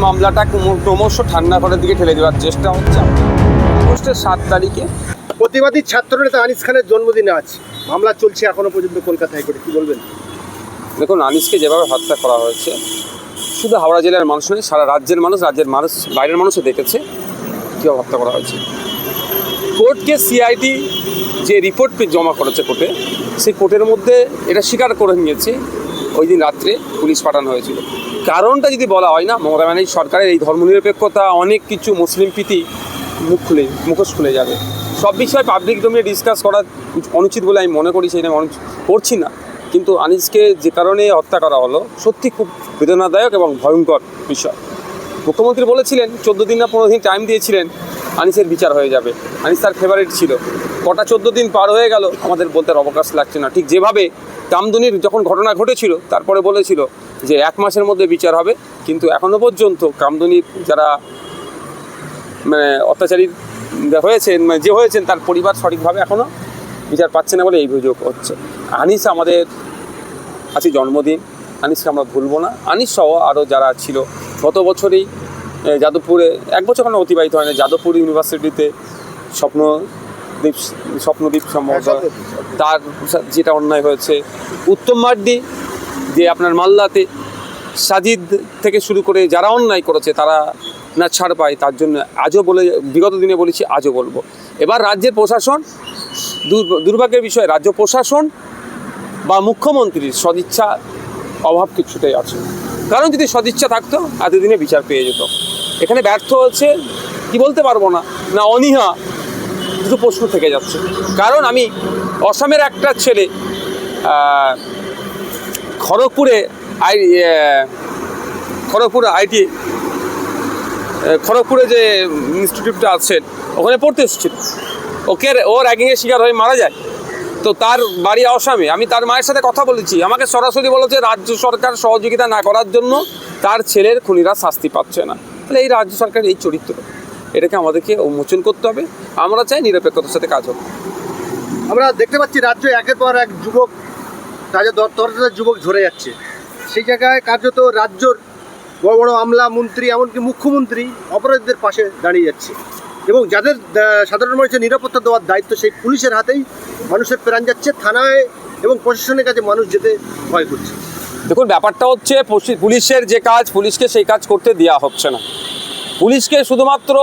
মামলাটা ক্রম- ক্রমশ ঠান্ডা করার দিকে ঠেলে দেওয়ার চেষ্টা হচ্ছে। আগস্টের সাত তারিখে প্রতিবাদী ছাত্রনেতা আনিস খানের জন্মদিন আজ। মামলা চলছে এখনও পর্যন্ত কলকাতা হাইকোর্টে কি বলবেন? দেখুন আনিসকে যেভাবে হত্যা করা হয়েছে শুধু হাওড়া জেলার মানুষ নয় সারা রাজ্যের মানুষ রাজ্যের মানুষ বাইরের মানুষও দেখেছে কীভাবে হত্যা করা হয়েছে। কোর্টকে সিআইডি যে রিপোর্ট জমা করেছে কোর্টে সেই কোর্টের মধ্যে এটা স্বীকার করে নিয়েছে ওই দিন রাত্রে পুলিশ পাঠানো হয়েছিল। কারণটা যদি বলা হয় না, মমতা ব্যানার্জি সরকারের এই ধর্মনিরপেক্ষতা, অনেক কিছু মুসলিম প্রীতি মুখ খুলে, মুখোশ খুলে যাবে। সব বিষয়ে পাবলিক ডোমিনে ডিসকাস করা অনুচিত বলে আমি মনে করি আমি করছি না। কিন্তু আনিসকে যে কারণে হত্যা করা হলো, সত্যি খুব বেদনাদায়ক এবং ভয়ঙ্কর বিষয়। মুখ্যমন্ত্রী বলেছিলেন, চোদ্দ দিন না পনেরো দিন টাইম দিয়েছিলেন, আনিসের বিচার হয়ে যাবে। আনিস তার ফেভারিট ছিল। কটা চোদ্দ দিন পার হয়ে গেল, আমাদের বলতে অবকাশ লাগছে না। ঠিক যেভাবে কামদুনির যখন ঘটনা ঘটেছিল, তারপরে বলেছিল যে এক মাসের মধ্যে বিচার হবে। কিন্তু এখনও পর্যন্ত কামদুনির যারা মানে অত্যাচারী হয়েছেন মানে যে হয়েছেন, তার পরিবার সঠিকভাবে এখনও বিচার পাচ্ছে না বলে এই অভিযোগ হচ্ছে। আনিস আমাদের আছে জন্মদিন। আনিসকে আমরা ভুলবো না। আনিস সহ আরও যারা ছিল, গত বছরেই যাদবপুরে, এক বছর কোনো অতিবাহিত হয় না যাদবপুর ইউনিভার্সিটিতে স্বপ্নদ্বীপ স্বপ্নদ্বীপ সম্ভবত। হ্যাঁ, তার যেটা অন্যায় হয়েছে। উত্তম মার্ডি যে আপনার মাল্লাতে সাজিদ থেকে শুরু করে যারা অন্যায় করেছে তারা না ছাড় পায় তার জন্য আজও বলে বিগত দিনে বলেছি আজও বলব। এবার রাজ্যের প্রশাসন দুর- দুর্ভাগ্যের বিষয় রাজ্য প্রশাসন বা মুখ্যমন্ত্রীর সদিচ্ছা অভাব কিছুটাই আছে। কারণ যদি সদিচ্ছা থাকতো এতদিনে বিচার পেয়ে যেত। এখানে ব্যর্থ হচ্ছে কি বলতে পারব না। না অনীহা দুটো প্রশ্ন থেকে যাচ্ছে। কারণ আমি অসমের একটা ছেলে খড়গপুরে আই খড়গপুরে আইটি খড়গপুরে যে ইনস্টিটিউটটা আছে, ওখানে পড়তে এসেছিল ওকে ও র্যাগিংয়ের শিকার হয়ে মারা যায়। তো তার বাড়ি আসামে আমি তার মায়ের সাথে কথা বলেছি। আমাকে সরাসরি বলেছে রাজ্য সরকার সহযোগিতা না করার জন্য তার ছেলের খুনিরা শাস্তি পাচ্ছে না। তাহলে এই রাজ্য সরকারের এই চরিত্র। এটাকে আমাদেরকে উন্মোচন করতে হবে। আমরা চাই নিরপেক্ষতার সাথে কাজ হোক। আমরা দেখতে পাচ্ছি রাজ্য একের পর এক যুবক তরতাজা যুবক ঝরে যাচ্ছে। সেই জায়গায় কার্যত রাজ্যর বড় বড় আমলা মন্ত্রী এমনকি মুখ্যমন্ত্রী অপরাধীদের পাশে দাঁড়িয়ে যাচ্ছে। এবং যাদের সাধারণ মানুষের নিরাপত্তা দেওয়ার দায়িত্ব সেই পুলিশের হাতেই মানুষের প্রাণ যাচ্ছে থানায় এবং প্রশাসনের কাছে মানুষ যেতে ভয় করছে। দেখুন ব্যাপারটা হচ্ছে পুলিশের যে কাজ পুলিশকে সেই কাজ করতে দেওয়া হচ্ছে না। পুলিশকে শুধুমাত্র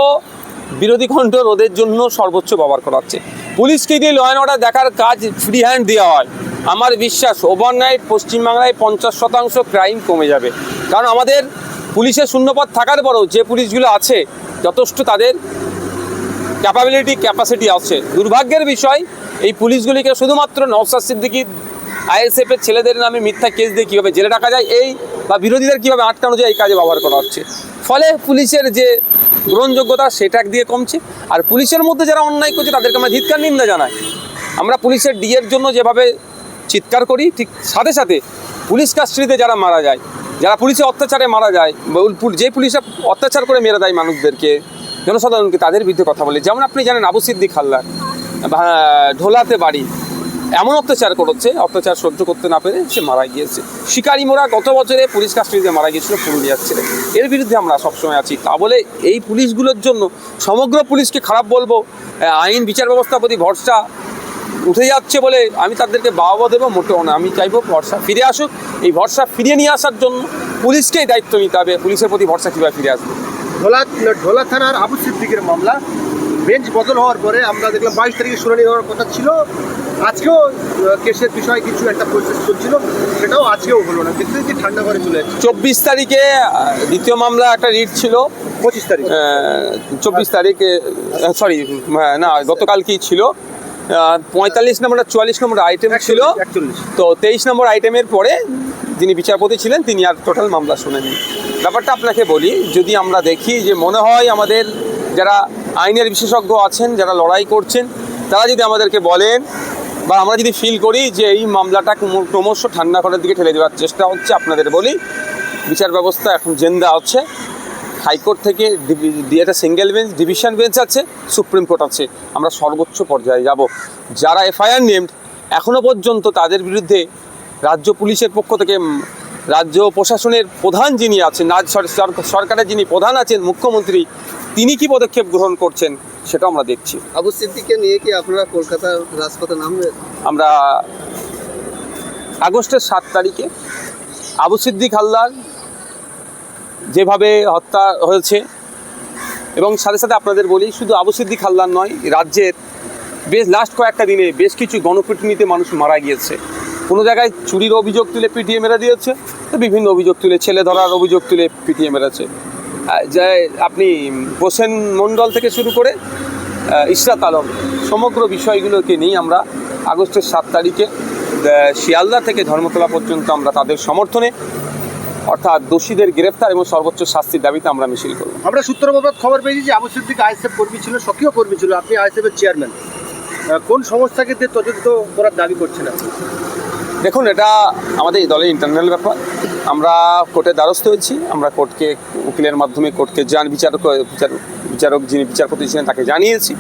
বিরোধী কণ্ঠ রোধের জন্য সর্বোচ্চ ব্যবহার করা হচ্ছে। পুলিশকে দিয়ে ল অ্যান্ড অর্ডার দেখার কাজ ফ্রি হ্যান্ড দেওয়া হয়। আমার বিশ্বাস ওভারনাইট পশ্চিমবাংলায় পঞ্চাশ শতাংশ ক্রাইম কমে যাবে। কারণ আমাদের পুলিশের শূন্যপদ থাকার পরেও যে পুলিশগুলো আছে, যথেষ্ট তাদের ক্যাপাবিলিটি ক্যাপাসিটি আছে। দুর্ভাগ্যের বিষয়, এই পুলিশগুলিকে শুধুমাত্র নওসাদ সিদ্দিকি আইএসএফ এর ছেলেদের নামে মিথ্যা কেস দিয়ে কীভাবে জেলে রাখা যায়, এই বা বিরোধীদের কীভাবে আটকানো যায়, এই কাজে ব্যবহার করা হচ্ছে। ফলে পুলিশের যে গ্রহণযোগ্যতা সেটা দিয়ে কমছে। আর পুলিশের মধ্যে যারা অন্যায় করছে, তাদেরকে আমরা ধিৎকার নিন্দা জানাই। আমরা পুলিশের ডিএর জন্য যেভাবে চিৎকার করি, ঠিক সাথে সাথে পুলিশ কাস্টডিতে যারা মারা যায়, যারা পুলিশে অত্যাচারে মারা যায় যে পুলিশ অত্যাচার করে মেরে দেয় মানুষদেরকে, জনসাধারণকে, তাদের বিরুদ্ধে কথা বলে। যেমন আপনি জানেন, আবু সিদ্দিক হাল্লার ভা- ঢোলাতে বাড়ি। এমন অত্যাচার করেছে, অত্যাচার সহ্য করতে না পেরে সে মারা গিয়েছে। শিকারি মোড়া গত বছরে পুলিশ কাস্টডিতে মারা গিয়েছিল পুরুলিয়ার ছেলে এর বিরুদ্ধে আমরা সবসময় আছি। তা বলে এই পুলিশগুলোর জন্য সমগ্র পুলিশকে খারাপ বলব আইন বিচার ব্যবস্থার প্রতি ভরসা উঠে যাচ্ছে বলে আমি তাদেরকে বাবা দেবো, মোটেও না। আমি চাইব ভরসা ফিরে আসুক। এই ভরসা ফিরিয়ে নিয়ে আসার জন্য পুলিশকেই দায়িত্ব নিতে হবে। পুলিশের প্রতি ভরসা কীভাবে ফিরে আসবে? ঢোলা ঢোলা থানার আবু সিদ্দিকের মামলা। বেঞ্চ বদল হওয়ার পরে আমরা দেখলাম বাইশ তারিখে শুনানি হওয়ার কথা ছিল। আজকেও কেসের বিষয়ে কিছু একটা প্রসেস চলছিল সেটাও আজকেও হলো না। দেখতে দেখতে ঠান্ডা করে চলে চব্বিশ তারিখে দ্বিতীয় মামলা একটা রিট ছিল। পঁচিশ তারিখ। চব্বিশ তারিখে সরি না গতকালকেই ছিল। পঁয়তাল্লিশ নম্বর চুয়াল্লিশ নম্বর আইটেম ছিল। তো তেইশ নম্বর আইটেমের পরে যিনি বিচারপতি ছিলেন তিনি আর টোটাল মামলা শুনেনি ব্যাপারটা আপনাকে বলি যদি আমরা দেখি যে মনে হয় আমাদের যারা আইনের বিশেষজ্ঞ আছেন যারা লড়াই করছেন তারা যদি আমাদেরকে বলেন বা আমরা যদি ফিল করি যে এই মামলাটা ক্রম- ক্রমশ ঠান্ডা করার দিকে ঠেলে দেওয়ার চেষ্টা হচ্ছে, আপনাদের বলি, বিচার ব্যবস্থা এখন জেন্দা আছে। হাইকোর্ট থেকে একটা সিঙ্গেল বেঞ্চ ডিভিশন বেঞ্চ আছে, সুপ্রিম কোর্ট আছে। আমরা সর্বোচ্চ পর্যায়ে যাব। যারা এফআইআর নেমড এখনও পর্যন্ত তাদের বিরুদ্ধে রাজ্য পুলিশের পক্ষ থেকে রাজ্য প্রশাসনের প্রধান যিনি আছেন সরকারের যিনি প্রধান আছেন, মুখ্যমন্ত্রী, তিনি কি পদক্ষেপ গ্রহণ করছেন? সেটা আমরা দেখছি। আবু সিদ্দিককে নিয়ে কি আপনারা কলকাতার রাজপথে নামবেন? আমরা আগস্টের সাত তারিখে আবু সিদ্দিক হালদার যেভাবে হত্যা হয়েছে এবং সাথে সাথে আপনাদের বলি শুধু আবু সিদ্দিক হালদার নয় রাজ্যের বেশ লাস্ট কয়েকটা দিনে বেশ কিছু গণপিটুনিতে মানুষ মারা গিয়েছে। কোনো জায়গায় চুরির অভিযোগ তুলে পিটিয়ে মেরে দিয়েছে তো বিভিন্ন অভিযোগ তুলে ছেলে ধরার অভিযোগ তুলে পিটিয়ে মেরেছে। যে আপনি হোসেন মণ্ডল থেকে শুরু করে আহ, ইশরাত আলম সমগ্র বিষয়গুলোকে নিয়ে আমরা আগস্টের সাত তারিখে শিয়ালদা থেকে ধর্মতলা পর্যন্ত আমরা তাদের সমর্থনে অর্থাৎ দোষীদের গ্রেফতার এবং সর্বোচ্চ শাস্তির দাবিতে আমরা মিছিল করব। আমরা সূত্র খবর পেয়েছি যে আবু সিদ্দিক আইএসএফ কর্মী ছিল সক্রিয় কর্মী ছিল। আপনি আইএসএফের চেয়ারম্যান কোন সংস্থাকে তদন্ত করার দাবি করছেন আপনি? দেখুন এটা আমাদের এই দলের ইন্টারনাল ব্যাপার। আমরা কোর্টের দ্বারস্থ হয়েছি। আমরা কোর্টকে উকিলের মাধ্যমে কোর্টকে জান বিচারক বিচারক যিনি বিচারপতি ছিলেন তাকে জানিয়েছি।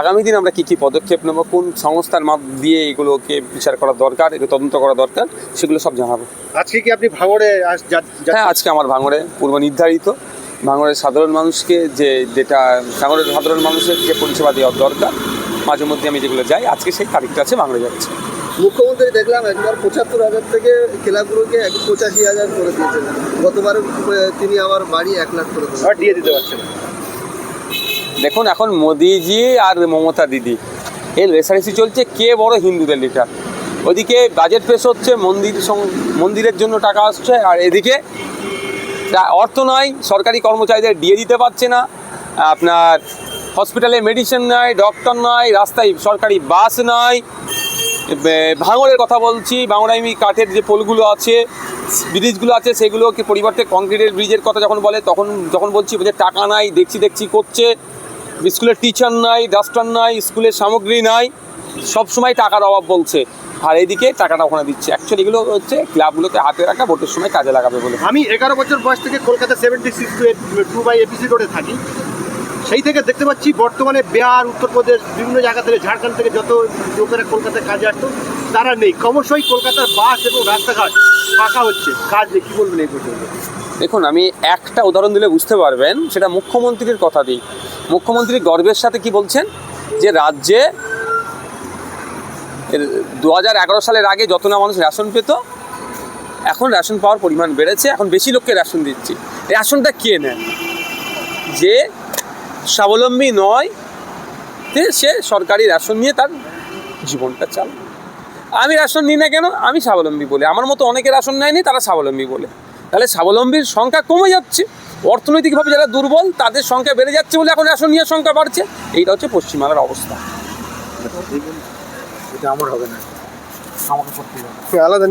আগামী দিন আমরা কী কী পদক্ষেপ নেব কোন সংস্থার মাধ্যম দিয়ে এগুলোকে বিচার করা দরকার এগুলো তদন্ত করা দরকার সেগুলো সব জানাব। আজকে কি আপনি ভাঙড়ে? হ্যাঁ আজকে আমার ভাঙড়ে পূর্ব নির্ধারিত। ভাঙড়ের সাধারণ মানুষকে যে যেটা ভাঙড়ের সাধারণ মানুষের যে পরিষেবা দেওয়ার দরকার মাঝে মধ্যে আমি যেগুলো যাই আজকে সেই তারিখটা আছে ভাঙড়ে যাচ্ছে। মুখ্যমন্ত্রী দেখলাম একবার পঁচাত্তর হাজার থেকে ক্লাবগুলোকে এক পঁচাশি হাজার করে দিয়েছেন। গতবার তিনি আবার বাড়ি এক লাখ করে দিয়ে দিতে পারছেন। দেখুন, এখন মোদিজি আর মমতা দিদি। এর রেসারেসি চলছে কে বড় হিন্দুদের লিটার ওদিকে বাজেট পেশ হচ্ছে, মন্দির মন্দিরের জন্য টাকা আসছে, আর এদিকে অর্থ নয় সরকারি কর্মচারীদের দিয়ে দিতে পারছে না। আপনার হসপিটালে মেডিসিন নয় ডক্টর নয় রাস্তায় সরকারি বাস নয় ভাঙড়ের কথা বলছি ভাঙড়াইমি কাঠের যে পোলগুলো আছে, ব্রিজগুলো আছে, সেগুলোকে পরিবর্তে কংক্রিটের ব্রিজের কথা যখন বলে, তখন যখন বলছি যে টাকা নাই, দেখছি দেখছি, করছে। স্কুলের টিচার নাই, ডাস্টার নাই, স্কুলের সামগ্রী নাই সবসময় টাকার অভাব বলছে। আর এদিকে টাকাটা ওখানে দিচ্ছে। অ্যাকচুয়ালি এগুলো হচ্ছে ক্লাবগুলোকে হাতে রাখা, ভোটের সময় কাজে লাগাবে বলে। আমি এগারো বছর বয়স থেকে Kolkata seventy six two by APC রোডে থাকি। সেই থেকে দেখতে পাচ্ছি বর্তমানে বিহার, উত্তরপ্রদেশ, বিভিন্ন জায়গা থেকে ঝাড়খণ্ড থেকে যত লোকেরা কলকাতায় কাজে আসতো, তারা নেই। ক্রমশই কলকাতার বাস এবং রাস্তাঘাট ফাঁকা হচ্ছে। কাজ নেই। কী বলবেন এই পর্যন্ত? দেখুন, আমি একটা উদাহরণ দিলে বুঝতে পারবেন, সেটা মুখ্যমন্ত্রীর কথা দিই মুখ্যমন্ত্রী গর্বের সাথে কি বলছেন? যে রাজ্যে দু হাজার এগারো সালের আগে যত না মানুষ রেশন পেত, এখন রেশন পাওয়ার পরিমাণ বেড়েছে। এখন বেশি লোককে রেশন দিচ্ছি। রেশনটা কে নেন যে স্বাবলম্বী নয় তে সে সরকারি রেশন নিয়ে তার জীবনটা চালায়। আমি রেশন নিই না কেন? আমি স্বাবলম্বী বলে। আমার মতো অনেকে রেশন নেয়নি তারা স্বাবলম্বী বলে। তাহলে স্বাবলম্বীর সংখ্যা কমে যাচ্ছে। অর্থনৈতিকভাবে যারা দুর্বল তাদের সংখ্যা বেড়ে যাচ্ছে বলে এখন রেশন নিয়ে সংখ্যা বাড়ছে। এইটা হচ্ছে পশ্চিমবাংলার অবস্থা। আমার হবে না। আলাদা